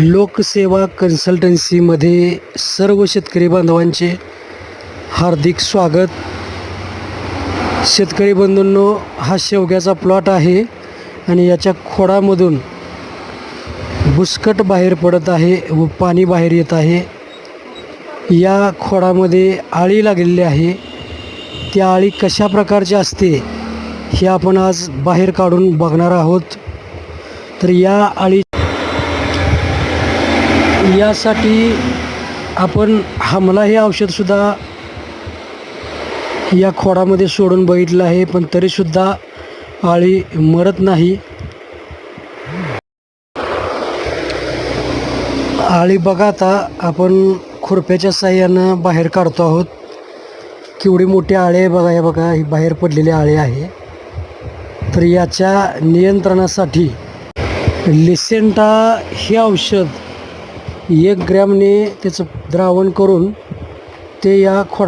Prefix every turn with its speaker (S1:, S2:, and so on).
S1: लोकसेवा कन्सल्टन्सीमध्ये सर्व शेतकरी बांधवांचे हार्दिक स्वागत. शेतकरी बंधूंनो हा शेवग्याचा प्लॉट आहे आणि याच्या खोडामधून बुसकट बाहेर पडत आहे व पाणी बाहेर येत आहे. या खोडामध्ये आळी लागलेली आहे. त्या आळी कशा प्रकारची असते हे आपण आज बाहेर काढून बघणार आहोत. तर या आळी यासाठी आपण हमला हे औषधसुद्धा या खोडामध्ये सोडून बघितलं आहे पण तरीसुद्धा आळी मरत नाही. आळी बघा आता आपण खुरप्याच्या साह्यानं बाहेर काढतो आहोत. केवढी मोठी आळे आहे बघा हे बघा ही बाहेर पडलेली आळे आहे. तर याच्या नियंत्रणासाठी लिसेंटा हे औषध एक ग्रॅमने त्याचं द्रावण करून ते या खोड